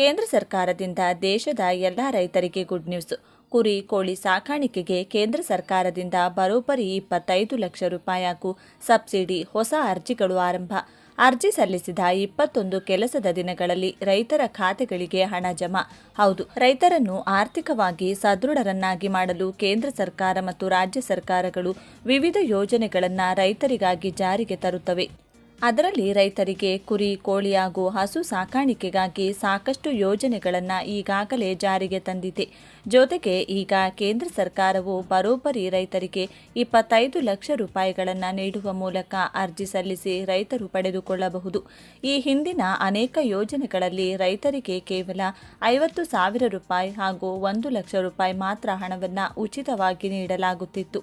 ಕೇಂದ್ರ ಸರ್ಕಾರದಿಂದ ದೇಶದ ಎಲ್ಲ ರೈತರಿಗೆ ಗುಡ್ ನ್ಯೂಸ್ ಕುರಿ, ಕೋಳಿ ಸಾಕಾಣಿಕೆಗೆ ಕೇಂದ್ರ ಸರ್ಕಾರದಿಂದ ಬರೋಬ್ಬರಿ ಇಪ್ಪತ್ತೈದು ಲಕ್ಷ ರೂಪಾಯಿ ಹಾಗೂ ಸಬ್ಸಿಡಿ, ಹೊಸ ಅರ್ಜಿಗಳು ಆರಂಭ. ಅರ್ಜಿ ಸಲ್ಲಿಸಿದ ಇಪ್ಪತ್ತೊಂದು ಕೆಲಸದ ದಿನಗಳಲ್ಲಿ ರೈತರ ಖಾತೆಗಳಿಗೆ ಹಣ ಜಮಾ. ಹೌದು, ರೈತರನ್ನು ಆರ್ಥಿಕವಾಗಿ ಸದೃಢರನ್ನಾಗಿ ಮಾಡಲು ಕೇಂದ್ರ ಸರ್ಕಾರ ಮತ್ತು ರಾಜ್ಯ ಸರ್ಕಾರಗಳು ವಿವಿಧ ಯೋಜನೆಗಳನ್ನು ರೈತರಿಗಾಗಿ ಜಾರಿಗೆ ತರುತ್ತವೆ. ಅದರಲ್ಲಿ ರೈತರಿಗೆ ಕುರಿ, ಕೋಳಿ ಹಾಗೂ ಹಸು ಸಾಕಾಣಿಕೆಗಾಗಿ ಸಾಕಷ್ಟು ಯೋಜನೆಗಳನ್ನು ಈಗಾಗಲೇ ಜಾರಿಗೆ ತಂದಿದೆ. ಜೊತೆಗೆ ಈಗ ಕೇಂದ್ರ ಸರ್ಕಾರವು ಬರೋಬ್ಬರಿ ರೈತರಿಗೆ ಇಪ್ಪತ್ತೈದು ಲಕ್ಷ ರೂಪಾಯಿಗಳನ್ನು ನೀಡುವ ಮೂಲಕ ಅರ್ಜಿ ಸಲ್ಲಿಸಿ ರೈತರು ಪಡೆದುಕೊಳ್ಳಬಹುದು. ಈ ಹಿಂದಿನ ಅನೇಕ ಯೋಜನೆಗಳಲ್ಲಿ ರೈತರಿಗೆ ಕೇವಲ ಐವತ್ತು ಸಾವಿರ ರೂಪಾಯಿ ಹಾಗೂ ಒಂದು ಲಕ್ಷ ರೂಪಾಯಿ ಮಾತ್ರ ಹಣವನ್ನು ಉಚಿತವಾಗಿ ನೀಡಲಾಗುತ್ತಿತ್ತು.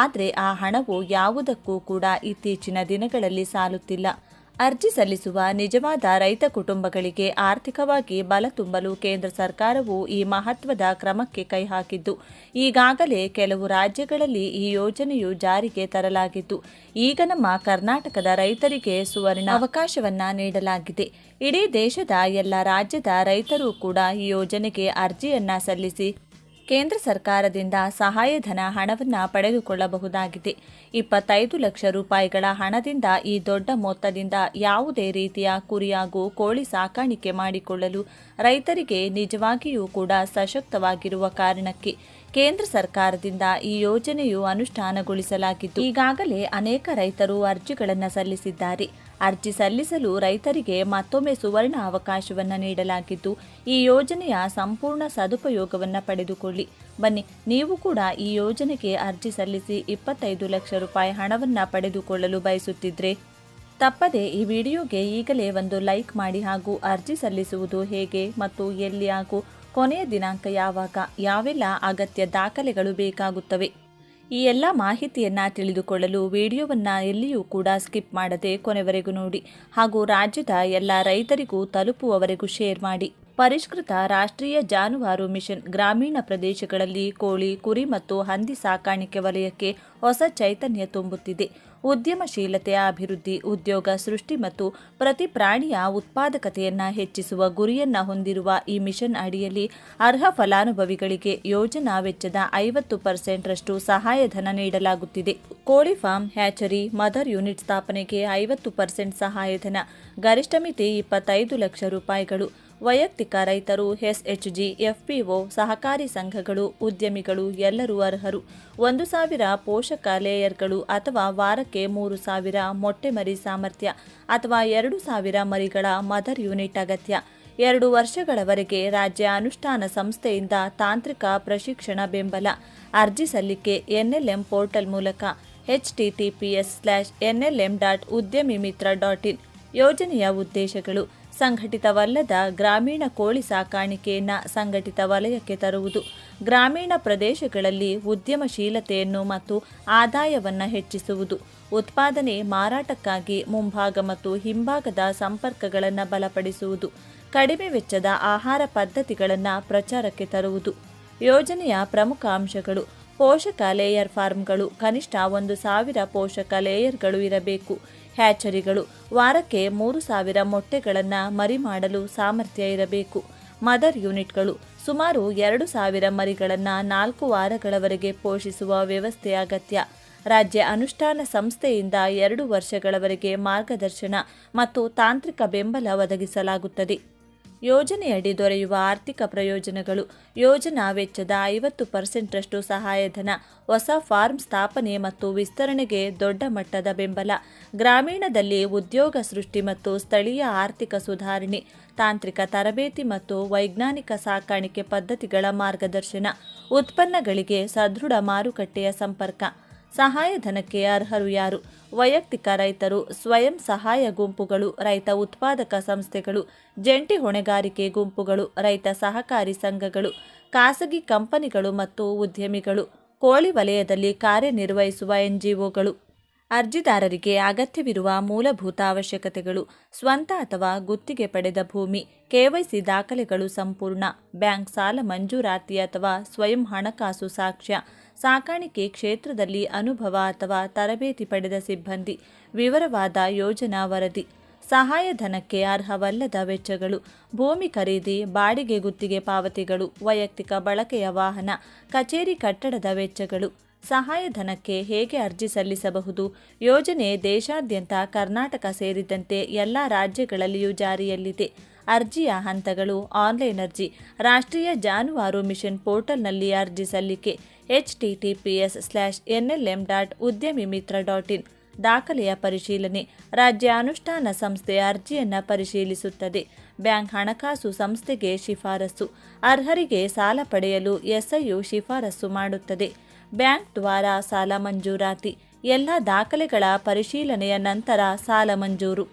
ಆದರೆ ಆ ಹಣವು ಯಾವುದಕ್ಕೂ ಕೂಡ ಇತ್ತೀಚಿನ ದಿನಗಳಲ್ಲಿ ಸಾಲುತ್ತಿಲ್ಲ. ಅರ್ಜಿ ಸಲ್ಲಿಸುವ ನಿಜವಾದ ರೈತ ಕುಟುಂಬಗಳಿಗೆ ಆರ್ಥಿಕವಾಗಿ ಬಲ ತುಂಬಲು ಕೇಂದ್ರ ಸರ್ಕಾರವು ಈ ಮಹತ್ವದ ಕ್ರಮಕ್ಕೆ ಕೈ ಹಾಕಿದ್ದು. ಈಗಾಗಲೇ ಕೆಲವು ರಾಜ್ಯಗಳಲ್ಲಿ ಈ ಯೋಜನೆಯು ಜಾರಿಗೆ ತರಲಾಗಿದ್ದು, ಈಗ ನಮ್ಮ ಕರ್ನಾಟಕದ ರೈತರಿಗೆ ಸುವರ್ಣ ಅವಕಾಶವನ್ನ ನೀಡಲಾಗಿದೆ. ಇಡೀ ದೇಶದ ಎಲ್ಲ ರಾಜ್ಯದ ರೈತರು ಕೂಡ ಈ ಯೋಜನೆಗೆ ಅರ್ಜಿಯನ್ನ ಸಲ್ಲಿಸಿ ಕೇಂದ್ರ ಸರ್ಕಾರದಿಂದ ಸಹಾಯಧನ ಹಣವನ್ನು ಪಡೆದುಕೊಳ್ಳಬಹುದಾಗಿದೆ. ಇಪ್ಪತ್ತೈದು ಲಕ್ಷ ರೂಪಾಯಿಗಳ ಹಣದಿಂದ ಈ ದೊಡ್ಡ ಮೊತ್ತದಿಂದ ಯಾವುದೇ ರೀತಿಯ ಕುರಿಯಾಗೂ ಕೋಳಿ ಸಾಕಾಣಿಕೆ ಮಾಡಿಕೊಳ್ಳಲು ರೈತರಿಗೆ ನಿಜವಾಗಿಯೂ ಕೂಡ ಸಶಕ್ತವಾಗಿರುವ ಕಾರಣಕ್ಕೆ ಕೇಂದ್ರ ಸರ್ಕಾರದಿಂದ ಈ ಯೋಜನೆಯು ಅನುಷ್ಠಾನಗೊಳಿಸಲಾಗಿದ್ದು, ಈಗಾಗಲೇ ಅನೇಕ ರೈತರು ಅರ್ಜಿಗಳನ್ನು ಸಲ್ಲಿಸಿದ್ದಾರೆ. ಅರ್ಜಿ ಸಲ್ಲಿಸಲು ರೈತರಿಗೆ ಮತ್ತೊಮ್ಮೆ ಸುವರ್ಣ ಅವಕಾಶವನ್ನು ನೀಡಲಾಗಿದ್ದು, ಈ ಯೋಜನೆಯ ಸಂಪೂರ್ಣ ಸದುಪಯೋಗವನ್ನು ಪಡೆದುಕೊಳ್ಳಿ. ಬನ್ನಿ, ನೀವು ಕೂಡ ಈ ಯೋಜನೆಗೆ ಅರ್ಜಿ ಸಲ್ಲಿಸಿ ಇಪ್ಪತ್ತೈದು ಲಕ್ಷ ರೂಪಾಯಿ ಹಣವನ್ನು ಪಡೆದುಕೊಳ್ಳಲು ಬಯಸುತ್ತಿದ್ರೆ, ತಪ್ಪದೆ ಈ ವಿಡಿಯೋಗೆ ಈಗಲೇ ಒಂದು ಲೈಕ್ ಮಾಡಿ ಹಾಗೂ ಅರ್ಜಿ ಸಲ್ಲಿಸುವುದು ಹೇಗೆ ಮತ್ತು ಎಲ್ಲಿ ಹಾಗೂ ಕೊನೆಯ ದಿನಾಂಕ ಯಾವಾಗ, ಯಾವೆಲ್ಲ ಅಗತ್ಯ ದಾಖಲೆಗಳು ಬೇಕಾಗುತ್ತವೆ. ಈ ಎಲ್ಲ ಮಾಹಿತಿಯನ್ನು ತಿಳಿದುಕೊಳ್ಳಲು ವಿಡಿಯೋವನ್ನು ಎಲ್ಲಿಯೂ ಕೂಡ ಸ್ಕಿಪ್ ಮಾಡದೆ ಕೊನೆವರೆಗೂ ನೋಡಿ ಹಾಗೂ ರಾಜ್ಯದ ಎಲ್ಲ ರೈತರಿಗೂ ತಲುಪುವವರೆಗೂ ಶೇರ್ ಮಾಡಿ. ಪರಿಷ್ಕೃತ ರಾಷ್ಟ್ರೀಯ ಜಾನುವಾರು ಮಿಷನ್ ಗ್ರಾಮೀಣ ಪ್ರದೇಶಗಳಲ್ಲಿ ಕೋಳಿ, ಕುರಿ ಮತ್ತು ಹಂದಿ ಸಾಕಾಣಿಕೆ ವಲಯಕ್ಕೆ ಹೊಸ ಚೈತನ್ಯ ತುಂಬುತ್ತಿದೆ. ಉದ್ಯಮಶೀಲತೆಯ ಅಭಿವೃದ್ಧಿ, ಉದ್ಯೋಗ ಸೃಷ್ಟಿ ಮತ್ತು ಪ್ರತಿ ಪ್ರಾಣಿಯ ಉತ್ಪಾದಕತೆಯನ್ನು ಹೆಚ್ಚಿಸುವ ಗುರಿಯನ್ನು ಹೊಂದಿರುವ ಈ ಮಿಷನ್ ಅಡಿಯಲ್ಲಿ ಅರ್ಹ ಫಲಾನುಭವಿಗಳಿಗೆ ಯೋಜನಾ ವೆಚ್ಚದ ಐವತ್ತು ಪರ್ಸೆಂಟ್ರಷ್ಟು ಸಹಾಯಧನ ನೀಡಲಾಗುತ್ತಿದೆ. ಕೋಳಿ ಫಾರ್ಮ್ ಹ್ಯಾಚರಿ ಮದರ್ ಯೂನಿಟ್ ಸ್ಥಾಪನೆಗೆ ಐವತ್ತು ಪರ್ಸೆಂಟ್ ಸಹಾಯಧನ, ಗರಿಷ್ಠ ಮಿತಿ ಇಪ್ಪತ್ತೈದು ಲಕ್ಷ ರೂಪಾಯಿಗಳು. ವೈಯಕ್ತಿಕ ರೈತರು, ಎಸ್ಎಚ್ಜಿ, ಎಫ್ಪಿಒ, ಸಹಕಾರಿ ಸಂಘಗಳು, ಉದ್ಯಮಿಗಳು ಎಲ್ಲರೂ ಅರ್ಹರು. ಒಂದು ಸಾವಿರ ಪೋಷಕ ಲೇಯರ್ಗಳು ಅಥವಾ ವಾರಕ್ಕೆ ಮೂರು ಸಾವಿರ ಮೊಟ್ಟೆ ಮರಿ ಸಾಮರ್ಥ್ಯ ಅಥವಾ ಎರಡು ಸಾವಿರ ಮರಿಗಳ ಮದರ್ ಯೂನಿಟ್ ಅಗತ್ಯ. ಎರಡು ವರ್ಷಗಳವರೆಗೆ ರಾಜ್ಯ ಅನುಷ್ಠಾನ ಸಂಸ್ಥೆಯಿಂದ ತಾಂತ್ರಿಕ ಪ್ರಶಿಕ್ಷಣ ಬೆಂಬಲ. ಅರ್ಜಿ ಸಲ್ಲಿಕೆ ಎನ್ಎಲ್ಎಂ ಪೋರ್ಟಲ್ ಮೂಲಕ H TTPS slash NLM dot Udyami Mitra dot ಇನ್. ಯೋಜನೆಯ ಉದ್ದೇಶಗಳು. ಸಂಘಟಿತವಲ್ಲದ ಗ್ರಾಮೀಣ ಕೋಳಿ ಸಾಕಾಣಿಕೆಯನ್ನು ಸಂಘಟಿತ ವಲಯಕ್ಕೆ ತರುವುದು. ಗ್ರಾಮೀಣ ಪ್ರದೇಶಗಳಲ್ಲಿ ಉದ್ಯಮಶೀಲತೆಯನ್ನು ಮತ್ತು ಆದಾಯವನ್ನು ಹೆಚ್ಚಿಸುವುದು. ಉತ್ಪಾದನೆ ಮಾರಾಟಕ್ಕಾಗಿ ಮುಂಭಾಗ ಮತ್ತು ಹಿಂಭಾಗದ ಸಂಪರ್ಕಗಳನ್ನು ಬಲಪಡಿಸುವುದು. ಕಡಿಮೆ ವೆಚ್ಚದ ಆಹಾರ ಪದ್ಧತಿಗಳನ್ನು ಪ್ರಚಾರಕ್ಕೆ ತರುವುದು. ಯೋಜನೆಯ ಪ್ರಮುಖ ಅಂಶಗಳು. ಪೋಷಕ ಲೇಯರ್ ಫಾರ್ಮ್ಗಳು. ಕನಿಷ್ಠ ಒಂದು ಸಾವಿರ ಪೋಷಕ ಲೇಯರ್ಗಳು ಇರಬೇಕು. ಹ್ಯಾಚರಿಗಳು. ವಾರಕ್ಕೆ ಮೂರು ಸಾವಿರ ಮೊಟ್ಟೆಗಳನ್ನು ಮರಿ ಮಾಡಲು ಸಾಮರ್ಥ್ಯ ಇರಬೇಕು. ಮದರ್ ಯೂನಿಟ್ಗಳು ಸುಮಾರು ಎರಡು ಸಾವಿರ ಮರಿಗಳನ್ನು ನಾಲ್ಕು ವಾರಗಳವರೆಗೆ ಪೋಷಿಸುವ ವ್ಯವಸ್ಥೆ ಅಗತ್ಯ. ರಾಜ್ಯ ಅನುಷ್ಠಾನ ಸಂಸ್ಥೆಯಿಂದ ಎರಡು ವರ್ಷಗಳವರೆಗೆ ಮಾರ್ಗದರ್ಶನ ಮತ್ತು ತಾಂತ್ರಿಕ ಬೆಂಬಲ ಒದಗಿಸಲಾಗುತ್ತದೆ. ಯೋಜನೆಯಡಿ ದೊರೆಯುವ ಆರ್ಥಿಕ ಪ್ರಯೋಜನಗಳು. ಯೋಜನಾ ವೆಚ್ಚದ ಐವತ್ತು ಪರ್ಸೆಂಟ್ರಷ್ಟು ಸಹಾಯಧನ, ಹೊಸ ಫಾರ್ಮ್ ಸ್ಥಾಪನೆ ಮತ್ತು ವಿಸ್ತರಣೆಗೆ ದೊಡ್ಡ ಮಟ್ಟದ ಬೆಂಬಲ. ಗ್ರಾಮೀಣದಲ್ಲಿ ಉದ್ಯೋಗ ಸೃಷ್ಟಿ ಮತ್ತು ಸ್ಥಳೀಯ ಆರ್ಥಿಕ ಸುಧಾರಣೆ, ತಾಂತ್ರಿಕ ತರಬೇತಿ ಮತ್ತು ವೈಜ್ಞಾನಿಕ ಸಾಕಾಣಿಕೆ ಪದ್ಧತಿಗಳ ಮಾರ್ಗದರ್ಶನ, ಉತ್ಪನ್ನಗಳಿಗೆ ಸದೃಢ ಮಾರುಕಟ್ಟೆಯ ಸಂಪರ್ಕ. ಸಹಾಯಧನಕ್ಕೆ ಅರ್ಹರು ಯಾರು? ವೈಯಕ್ತಿಕ ರೈತರು, ಸ್ವಯಂ ಸಹಾಯ ಗುಂಪುಗಳು, ರೈತ ಉತ್ಪಾದಕ ಸಂಸ್ಥೆಗಳು, ಜಂಟಿ ಹೊಣೆಗಾರಿಕೆ ಗುಂಪುಗಳು, ರೈತ ಸಹಕಾರಿ ಸಂಘಗಳು, ಖಾಸಗಿ ಕಂಪನಿಗಳು ಮತ್ತು ಉದ್ಯಮಿಗಳು, ಕೋಳಿ ವಲಯದಲ್ಲಿ ಕಾರ್ಯನಿರ್ವಹಿಸುವ ಎನ್ಜಿಒಗಳು. ಅರ್ಜಿದಾರರಿಗೆ ಅಗತ್ಯವಿರುವ ಮೂಲಭೂತ ಅವಶ್ಯಕತೆಗಳು, ಸ್ವಂತ ಅಥವಾ ಗುತ್ತಿಗೆ ಪಡೆದ ಭೂಮಿ ಕೆವೈಸಿ ದಾಖಲೆಗಳು ಸಂಪೂರ್ಣ, ಬ್ಯಾಂಕ್ ಸಾಲ ಮಂಜೂರಾತಿ ಅಥವಾ ಸ್ವಯಂ ಹಣಕಾಸು ಸಾಕ್ಷ್ಯ, ಸಾಕಾಣಿಕೆ ಕ್ಷೇತ್ರದಲ್ಲಿ ಅನುಭವ ಅಥವಾ ತರಬೇತಿ ಪಡೆದ ಸಿಬ್ಬಂದಿ, ವಿವರವಾದ ಯೋಜನಾ ವರದಿ ಸಹಾಯಧನಕ್ಕೆ ಅರ್ಹವಲ್ಲದ ವೆಚ್ಚಗಳು, ಭೂಮಿ ಖರೀದಿ, ಬಾಡಿಗೆ ಗುತ್ತಿಗೆ ಪಾವತಿಗಳು, ವೈಯಕ್ತಿಕ ಬಳಕೆಯ ವಾಹನ, ಕಚೇರಿ ಕಟ್ಟಡದ ವೆಚ್ಚಗಳು. ಸಹಾಯಧನಕ್ಕೆ ಹೇಗೆ ಅರ್ಜಿ ಸಲ್ಲಿಸಬಹುದು? ಯೋಜನೆ ದೇಶಾದ್ಯಂತ ಕರ್ನಾಟಕ ಸೇರಿದಂತೆ ಎಲ್ಲ ರಾಜ್ಯಗಳಲ್ಲಿಯೂ ಜಾರಿಯಲ್ಲಿದೆ. ಅರ್ಜಿಯ ಹಂತಗಳು ಆನ್ಲೈನ್ ಅರ್ಜಿ, ರಾಷ್ಟ್ರೀಯ ಜಾನುವಾರು ಮಿಷನ್ ಪೋರ್ಟಲ್ನಲ್ಲಿ ಅರ್ಜಿ ಸಲ್ಲಿಕೆ, H T T P S slash N L M dot Udyami Mitra dot ಇನ್, ದಾಖಲೆಯ ಪರಿಶೀಲನೆ, ರಾಜ್ಯ ಅನುಷ್ಠಾನ ಸಂಸ್ಥೆ ಅರ್ಜಿಯನ್ನು ಪರಿಶೀಲಿಸುತ್ತದೆ. ಬ್ಯಾಂಕ್ ಹಣಕಾಸು ಸಂಸ್ಥೆಗೆ ಶಿಫಾರಸು, ಅರ್ಹರಿಗೆ ಸಾಲ ಪಡೆಯಲು ಎಸ್ಐಯು ಶಿಫಾರಸು ಮಾಡುತ್ತದೆ. ಬ್ಯಾಂಕ್ ದ್ವಾರ ಸಾಲ ಮಂಜೂರಾತಿ. ಎಲ್ಲ ದಾಖಲೆಗಳ ಪರಿಶೀಲನೆಯ ನಂತರ ಸಾಲ ಮಂಜೂರು.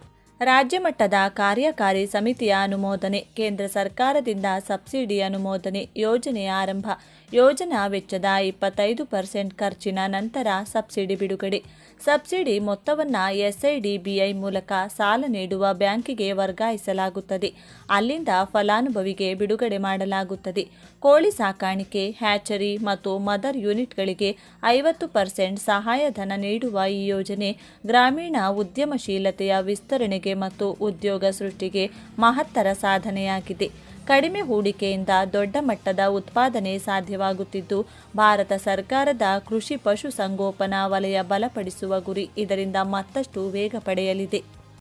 ರಾಜ್ಯ ಮಟ್ಟದ ಕಾರ್ಯಕಾರಿ ಸಮಿತಿಯ ಅನುಮೋದನೆ, ಕೇಂದ್ರ ಸರ್ಕಾರದಿಂದ ಸಬ್ಸಿಡಿ ಅನುಮೋದನೆ ಯೋಜನೆಯ ಆರಂಭ. ಯೋಜನಾ ವೆಚ್ಚದ ಇಪ್ಪತ್ತೈದು ಪರ್ಸೆಂಟ್ ಖರ್ಚಿನ ನಂತರ ಸಬ್ಸಿಡಿ ಬಿಡುಗಡೆ. ಸಬ್ಸಿಡಿ ಮೊತ್ತವನ್ನು ಎಸ್ಐಡಿಬಿಐ ಮೂಲಕ ಸಾಲ ನೀಡುವ ಬ್ಯಾಂಕಿಗೆ ವರ್ಗಾಯಿಸಲಾಗುತ್ತದೆ. ಅಲ್ಲಿಂದ ಫಲಾನುಭವಿಗೆ ಬಿಡುಗಡೆ ಮಾಡಲಾಗುತ್ತದೆ. ಕೋಳಿ ಸಾಕಾಣಿಕೆ, ಹ್ಯಾಚರಿ ಮತ್ತು ಮದರ್ ಯೂನಿಟ್ಗಳಿಗೆ ಐವತ್ತು ಪರ್ಸೆಂಟ್ ಸಹಾಯಧನ ನೀಡುವ ಈ ಯೋಜನೆ ಗ್ರಾಮೀಣ ಉದ್ಯಮಶೀಲತೆಯ ವಿಸ್ತರಣೆಗೆ ಮತ್ತು ಉದ್ಯೋಗ ಸೃಷ್ಟಿಗೆ ಮಹತ್ತರ ಸಾಧನೆಯಾಗಿದೆ. ಕಡಿಮೆ ಹೂಡಿಕೆಯಿಂದ ದೊಡ್ಡ ಮಟ್ಟದ ಉತ್ಪಾದನೆ ಸಾಧ್ಯವಾಗುತ್ತಿದ್ದು, ಭಾರತ ಸರ್ಕಾರದ ಕೃಷಿ ಪಶು ಸಂಗೋಪನಾ ವಲಯ ಬಲಪಡಿಸುವ ಗುರಿ ಇದರಿಂದ ಮತ್ತಷ್ಟು ವೇಗ ಪಡೆಯಲಿದೆ.